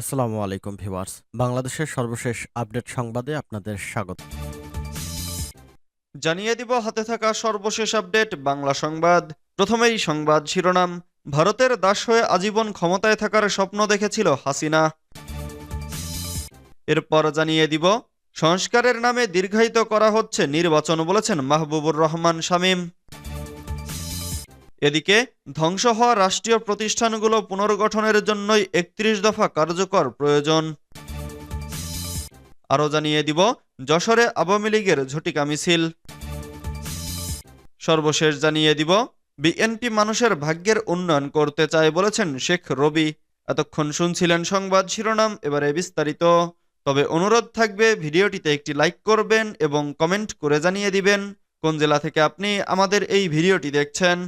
আসসালামু আলাইকুম ভিউয়ার্স। বাংলাদেশের সর্বশেষ আপডেট সংবাদে আপনাদের স্বাগত। জানিয়ে দিব, হাতে থাকা সর্বশেষ আপডেট, বাংলা সংবাদ। প্রথমেই সংবাদ শিরোনাম, ভারতের দাস হয়ে আজীবন ক্ষমতায় থাকার স্বপ্ন দেখেছিল হাসিনা। এরপর জানিয়ে দিব, সংস্কারের নামে দীর্ঘায়িত করা হচ্ছে নির্বাচন বলেছেন মাহবুবুর রহমান শামীম। এদিকে ধ্বংস হওয়া রাষ্ট্রীয় প্রতিষ্ঠানগুলো পুনর্গঠনের জন্যই একত্রিশ দফা কার্যকর প্রয়োজন। আরও জানিয়ে দিব, যশোরে আওয়ামী লীগের ঝটিকা মিছিল। সর্বশেষ জানিয়ে দিব, বিএনপি মানুষের ভাগ্যের উন্নয়ন করতে চায় বলেছেন শেখ রবি। এতক্ষণ শুনছিলেন সংবাদ শিরোনাম, এবারে বিস্তারিত। তবে অনুরোধ থাকবে, ভিডিওটিতে একটি লাইক করবেন এবং কমেন্ট করে জানিয়ে দিবেন। কোন জেলা থেকে আপনি আমাদের এই ভিডিওটি দেখছেন?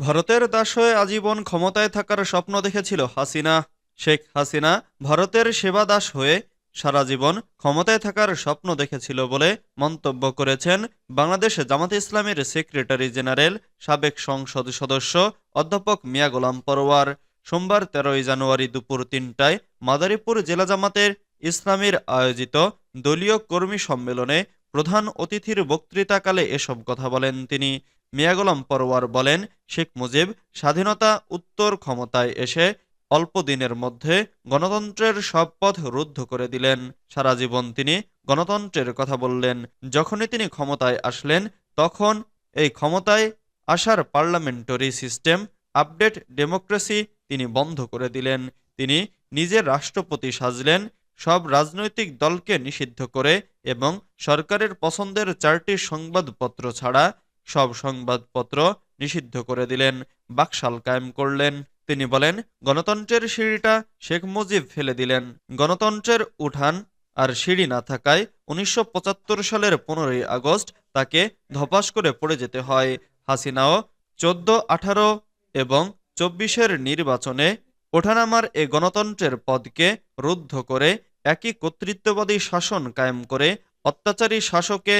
ভারতের দাস হয়ে আজীবন ক্ষমতায় থাকার স্বপ্ন দেখেছিল হাসিনা। শেখ হাসিনা ভারতের সেবা দাস হয়ে সারা জীবন ক্ষমতায় থাকার স্বপ্ন দেখেছিল বলে মন্তব্য করেছেন বাংলাদেশ জামাত ইসলামের সেক্রেটারি জেনারেল সাবেক সংসদ সদস্য অধ্যাপক মিয়া গোলাম পরোয়ার। সোমবার তেরোই জানুয়ারি দুপুর তিনটায় মাদারীপুর জেলা জামাতের ইসলামীর আয়োজিত দলীয় কর্মী সম্মেলনে প্রধান অতিথির বক্তৃতাকালে এসব কথা বলেন তিনি। মিয়া গোলাম পরোয়ার বলেন, শেখ মুজিব স্বাধীনতা উত্তর ক্ষমতায় এসে অল্প দিনের মধ্যে গণতন্ত্রের সব পথ রুদ্ধ করে দিলেন। সারা জীবন তিনি গণতন্ত্রের কথা বললেন। যখনই তিনি ক্ষমতায় আসলেন, তখন এই ক্ষমতায় আসার পার্লামেন্টারি সিস্টেম, আপডেট ডেমোক্রেসি তিনি বন্ধ করে দিলেন। তিনি নিজে রাষ্ট্রপতি সাজলেন, সব রাজনৈতিক দলকে নিষিদ্ধ করে এবং সরকারের পছন্দের চারটি সংবাদপত্র ছাড়া সব সংবাদপত্র নিষিদ্ধ করে দিলেন। বাকশাল কায়েম করলেন। তিনি বলেন, গণতন্ত্রের সিঁড়িটা শেখ মুজিব ফেলে দিলেন। গণতন্ত্রের উঠান আর সিঁড়ি না থাকায় উনিশশো পঁচাত্তর সালের পনেরোই আগস্ট তাকে ধপাস করে পড়ে যেতে হয়। হাসিনাও চোদ্দ আঠারো এবং চব্বিশের নির্বাচনে ওঠানামার এ গণতন্ত্রের পদকে রুদ্ধ করে একই কর্তৃত্ববাদী শাসন কায়েম করে অত্যাচারী শাসকে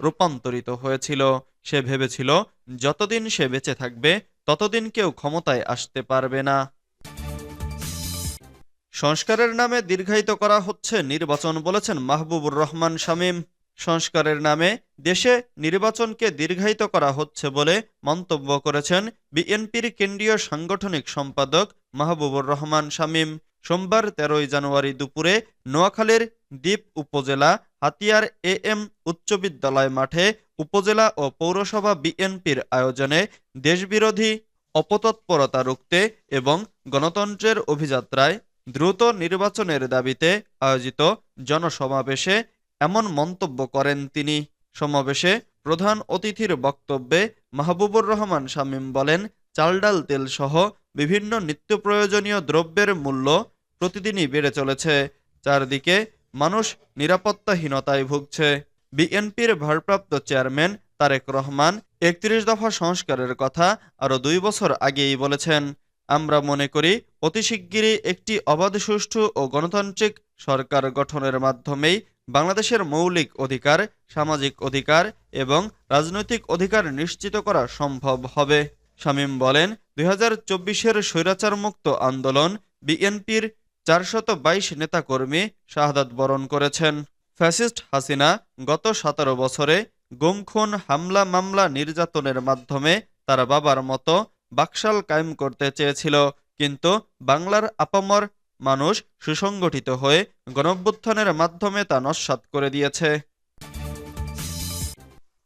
রূপান্তরিত হয়েছিল। সে ভেবেছিল, যতদিন সে বেঁচে থাকবে, ততদিন কেউ ক্ষমতায় আসতে পারবে না। সংস্কারের নামে দীর্ঘায়িত করা হচ্ছে নির্বাচন বলেছেন মাহবুবুর রহমান শামীম। সংস্কারের নামে দেশে নির্বাচনকে দীর্ঘায়িত করা হচ্ছে বলে মন্তব্য করেছেন বিএনপির কেন্দ্রীয় সাংগঠনিক সম্পাদক মাহবুবুর রহমান শামীম। সোমবার তেরোই জানুয়ারি দুপুরে নোয়াখালীর দ্বীপ উপজেলা হাতিয়ার এ এম উচ্চ বিদ্যালয় মাঠে উপজেলা ও পৌরসভা বিএনপির আয়োজনে দেশবিরোধী অপতৎপরতা রুখতে এবং গণতন্ত্রের অভিযাত্রায় দ্রুত নির্বাচনের দাবিতে আয়োজিত জনসমাবেশে এমন মন্তব্য করেন তিনি। সমাবেশে প্রধান অতিথির বক্তব্যে মাহবুবুর রহমান শামীম বলেন চাল ডাল তেল সহ বিভিন্ন নিত্য প্রয়োজনীয় দ্রব্যের মূল্য প্রতিদিনই বেড়ে চলেছে। চারদিকে মানুষ নিরাপত্তাহীনতায় ভুগছে। বিএনপির ভারপ্রাপ্ত চেয়ারম্যান তারেক রহমান একত্রিশ দফা সংস্কারের কথা আরও দুই বছর আগেই বলেছেন। আমরা মনে করি, অতি শিগগিরই একটি অবাধ, সুষ্ঠু ও গণতান্ত্রিক সরকার গঠনের মাধ্যমেই বাংলাদেশের মৌলিক অধিকার, সামাজিক অধিকার এবং রাজনৈতিক অধিকার নিশ্চিত করা সম্ভব হবে। শামীম বলেন দুই হাজার চব্বিশের স্বৈরাচার মুক্ত আন্দোলন বিএনপির চারশত বাইশ নেতাকর্মী শাহাদাত বরণ করেছেন। ফ্যাসিস্ট হাসিনা গত সতেরো বছরে গুমখুন হামলা মামলা নির্যাতনের মাধ্যমে তার বাবার মতো বাকশাল কায়েম করতে চেয়েছিল, কিন্তু বাংলার আপামর মানুষ সুসংগঠিত হয়ে গণভ্যুত্থানের মাধ্যমে তা নস্যাৎ করে দিয়েছে।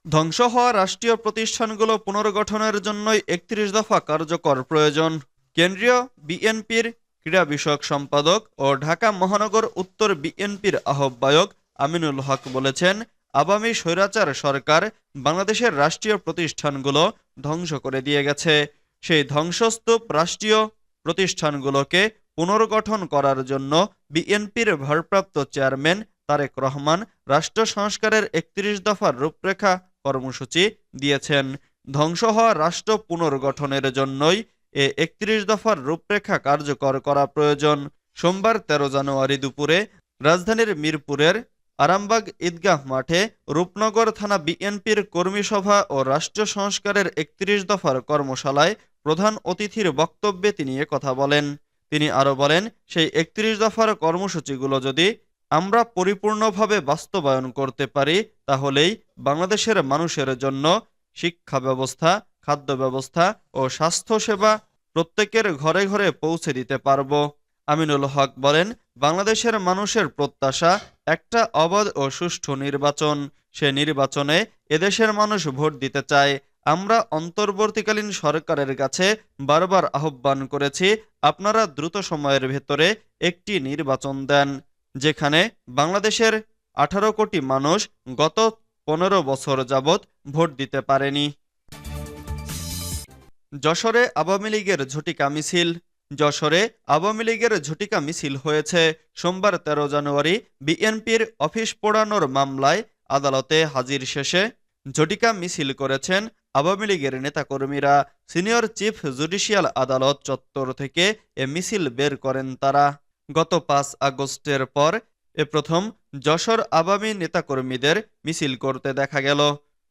ধ্বংস হওয়া রাষ্ট্রীয় প্রতিষ্ঠানগুলো পুনর্গঠনের জন্যই একত্রিশ দফা কার্যকর প্রয়োজন। কেন্দ্রীয় বিএনপির ক্রীড়া বিষয়ক সম্পাদক ও ঢাকা মহানগর উত্তর বিএনপির আহ্বায়ক আমিনুল হক বলেছেন আগামী স্বৈরাচার সরকার বাংলাদেশের রাষ্ট্রীয় প্রতিষ্ঠানগুলো ধ্বংস করে দিয়ে গেছে। সেই ধ্বংসস্তূপ রাষ্ট্রীয় প্রতিষ্ঠানগুলোকে পুনর্গঠন করার জন্য বিএনপির ভারপ্রাপ্ত চেয়ারম্যান তারেক রহমান রাষ্ট্র সংস্কারের একত্রিশ দফার রূপরেখা কর্মসূচি দিয়েছেন। ধ্বংস হওয়া রাষ্ট্র পুনর্গঠনের জন্যই এ একত্রিশ দফার রূপরেখা কার্যকর করা প্রয়োজন। সোমবার তেরো জানুয়ারি দুপুরে রাজধানীর মিরপুরের আরামবাগ ঈদগাহ মাঠে রূপনগর থানা বিএনপির কর্মী সভা ও রাষ্ট্র সংস্কারের একত্রিশ দফার কর্মশালায় প্রধান অতিথির বক্তব্যে তিনি কথা বলেন। তিনি আরও বলেন, সেই একত্রিশ দফার কর্মসূচিগুলো যদি আমরা পরিপূর্ণভাবে বাস্তবায়ন করতে পারি, তাহলেই বাংলাদেশের মানুষের জন্য শিক্ষা ব্যবস্থা, খাদ্য ব্যবস্থা ও স্বাস্থ্যসেবা প্রত্যেকের ঘরে ঘরে পৌঁছে দিতে পারব। আমিনুল হক বলেন, বাংলাদেশের মানুষের প্রত্যাশা একটা অবাধ ও সুষ্ঠু নির্বাচন। সে নির্বাচনে এদেশের মানুষ ভোট দিতে চায়। আমরা অন্তর্বর্তীকালীন সরকারের কাছে বারবার আহ্বান করেছি, আপনারা দ্রুত সময়ের ভেতরে একটি নির্বাচন দেন, যেখানে বাংলাদেশের আঠারো কোটি মানুষ গত পনেরো বছর যাবৎ ভোট দিতে পারেনি। যশোরে আওয়ামী লীগের ঝটিকা মিছিল। যশোরে আওয়ামী লীগের ঝটিকা মিছিল হয়েছে। সোমবার তেরো জানুয়ারি বিএনপির অফিস পোড়ানোর মামলায় আদালতে হাজির শেষে ঝটিকা মিছিল করেছেন আওয়ামী লীগের নেতাকর্মীরা। সিনিয়র চিফ জুডিশিয়াল আদালত চত্বর থেকে এ মিছিল বের করেন তারা। গত পাঁচ আগস্টের পর এ প্রথম যশোর আওয়ামী নেতাকর্মীদের মিছিল করতে দেখা গেল।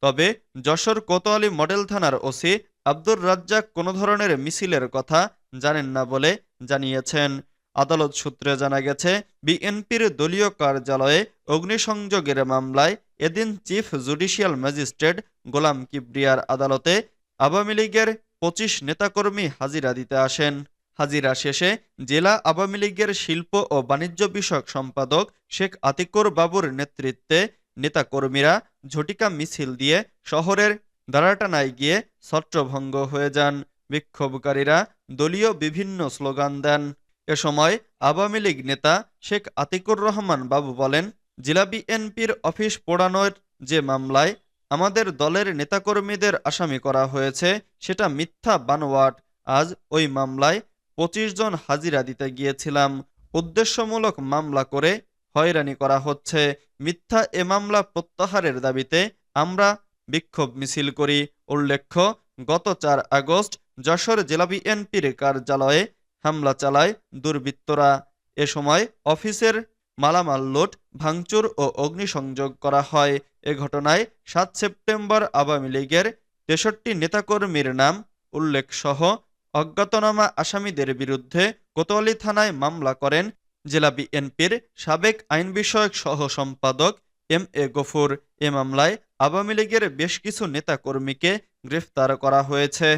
তবে যশোর কোতোয়ালি মডেল থানার ওসি আব্দুর রাজ্জাক কোনো ধরনের মিছিলের কথা জানেন না বলে জানিয়েছেন। আদালত সূত্রে জানা গেছে, বিএনপির দলীয় কার্যালয়ে অগ্নিসংযোগের মামলায় এদিন চিফ জুডিশিয়াল ম্যাজিস্ট্রেট গোলাম কিবরিয়ার আদালতে আওয়ামী লীগের পঁচিশ নেতাকর্মী হাজিরা দিতে আসেন। হাজিরা শেষে জেলা আওয়ামী লীগের শিল্প ও বাণিজ্য বিষয়ক সম্পাদক শেখ আতিকুর বাবুর নেতৃত্বে নেতাকর্মীরা ঝটিকা মিছিল দিয়ে শহরের দাঁড়াটানায় গিয়ে ছত্রভঙ্গ হয়ে যান। বিক্ষোভকারীরা দলীয় বিভিন্ন স্লোগান দেন। এ সময় আওয়ামী লীগ নেতা শেখ আতিকুর রহমান বাবু বলেন, জেলা বিএনপির অফিস পোড়ানোর যে মামলায় আমাদের দলের নেতাকর্মীদের আসামি করা হয়েছে, সেটা মিথ্যা বানোয়াট। আজ ওই মামলায় পঁচিশ জন হাজিরা দিতে গিয়েছিলাম। উদ্দেশ্যমূলক মামলা করে হয়রানি করা হচ্ছে। মিথ্যা এ মামলা প্রত্যাহারের দাবিতে আমরা বিক্ষোভ মিছিল করি। উল্লেখ্য, গত চার আগস্ট যশোর জেলা বিএনপির কার্যালয়ে হামলা চালায় দুর্বৃত্তরা। এ সময় অফিসের মালামাল লুট ভাঙচুর ও অগ্নিসংযোগ করা হয়। এ ঘটনায় সাত সেপ্টেম্বর আওয়ামী লীগের তেষট্টি নেতাকর্মীর নাম উল্লেখ সহ অজ্ঞাতনামা আসামিদের বিরুদ্ধে কোতোয়ালি থানায় মামলা করেন জেলা বিএনপির সাবেক আইন বিষয়ক সহ সম্পাদক এম এ গফুর। এ মামলায় আওয়ামী লীগের বেশ কিছু নেতাকর্মীকে গ্রেফতার করা হয়েছে।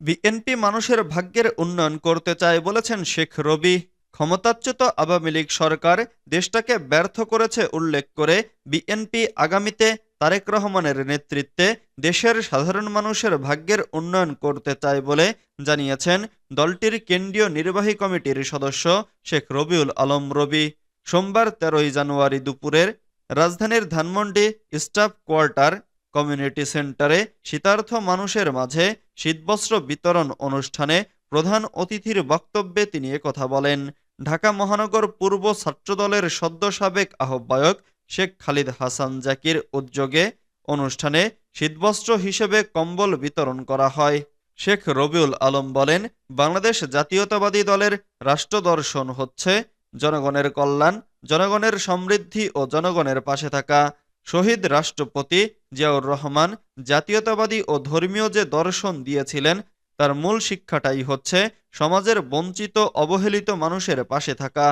বিএনপি মানুষের ভাগ্যের উন্নয়ন করতে চায় বলেছেন শেখ রবি। ক্ষমতাচ্যুত আওয়ামী লীগ সরকার দেশটাকে ব্যর্থ করেছে উল্লেখ করে বিএনপি আগামীতে তারেক রহমানের নেতৃত্বে দেশের সাধারণ মানুষের ভাগ্যের উন্নয়ন করতে চায় বলে জানিয়েছেন দলটির কেন্দ্রীয় নির্বাহী কমিটির সদস্য শেখ রবিউল আলম রবি। সোমবার তেরোই জানুয়ারি দুপুরের রাজধানীর ধানমন্ডি স্টাফ কোয়ার্টার কমিউনিটি সেন্টারে শীতার্থ মানুষের মাঝে শীতবস্ত্র বিতরণ অনুষ্ঠানে প্রধান অতিথির বক্তব্যে তিনি কথা বলেন। ঢাকা মহানগর পূর্ব ছাত্রদলের সদ্য সাবেক আহ্বায়ক শেখ খালিদ হাসান জাকির উদ্যোগে অনুষ্ঠানে শীতবস্ত্র হিসেবে কম্বল বিতরণ করা হয়। শেখ রবিউল আলম বলেন, বাংলাদেশ জাতীয়তাবাদী দলের রাষ্ট্রদর্শন হচ্ছে জনগণের কল্যাণ, জনগণের সমৃদ্ধি ও জনগণের পাশে থাকা। শহীদ রাষ্ট্রপতি জিয়াউর রহমান জাতীয়তাবাদী ও ধর্মীয় যে দর্শন দিয়েছিলেন, তার মূল শিক্ষাটাই হচ্ছে সমাজের বঞ্চিত, অবহেলিত মানুষের পাশে থাকা।